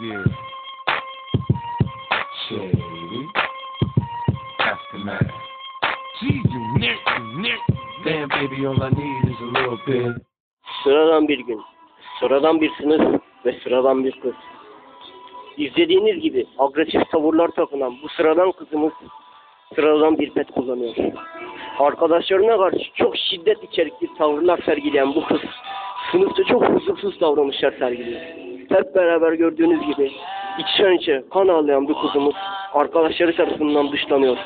Yeah. Shady. That's the man. Gee, you nick, you nick. Damn, baby, all I need is a little bit. Sıradan bir gün, sıradan bir sınıf ve sıradan bir kız. İzlediğiniz gibi agresif tavırlar takınan bu sıradan kızımız sıradan bir pet kullanıyor. Arkadaşlarına karşı çok şiddet içerikli tavırlar sergileyen bu kız sınıfta çok huzursuz davranışlar sergiliyor. Hep beraber gördüğünüz gibi içten içe kan ağlayan bu kızımız arkadaşları tarafından dışlanıyor.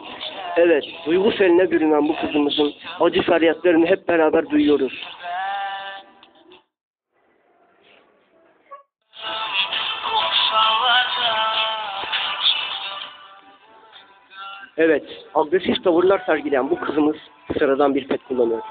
Evet, duygu seline bürünen bu kızımızın acı feryatlarını hep beraber duyuyoruz. Evet, agresif tavırlar sergileyen bu kızımız sıradan bir pet kullanıyor.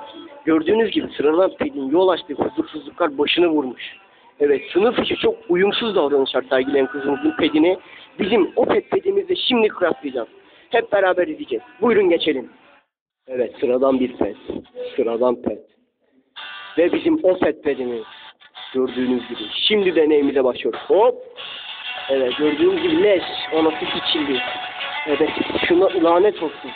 Gördüğünüz gibi sıradan pedin yol açtığı huzursuzluklar başını vurmuş. Evet, sınıf içi çok uyumsuz davranışlar sergileyen kızımızın pedini bizim o pet pedimizle şimdi craftlayacağız. Hep beraber izleyeceğiz. Buyurun geçelim. Evet, sıradan bir pet. Sıradan pet. Ve bizim o pet pedimiz. Gördüğünüz gibi. Şimdi deneyimize başlıyoruz. Hop! Evet, gördüğünüz gibi leş. Anası içildi. Evet, şuna lanet olsun.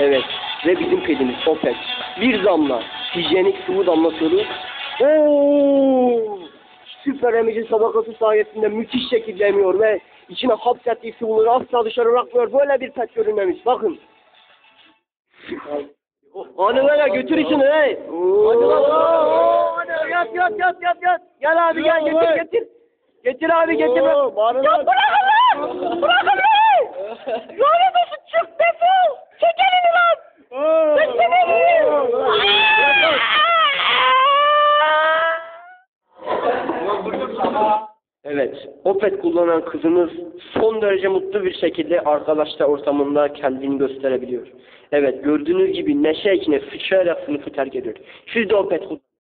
Evet, ve bizim pedimiz Opet. Bir damla hijyenik sıvı damlatıyoruz. Oo! Süper emici tabakası sayesinde müthiş şekilde emiyor ve içine hapsettiği sıvıları asla dışarı bırakmıyor. Böyle bir pet görünmemiş. Bakın. Hadi böyle götür içini hey. Hadi lan. Hadi yat yat yat yat yat. Gel abi gel getir getir. Getir abi getir. Ya bırakın lan. Bırakın lan. Lanet olsun çık defol. Çek elini lan. Ben Evet, Opet kullanan kızımız son derece mutlu bir şekilde arkadaşlar ortamında kendini gösterebiliyor. Evet, gördüğünüz gibi neşe içine sıçrayarak sınıfı terk ediyor. Siz de Opet kullanın.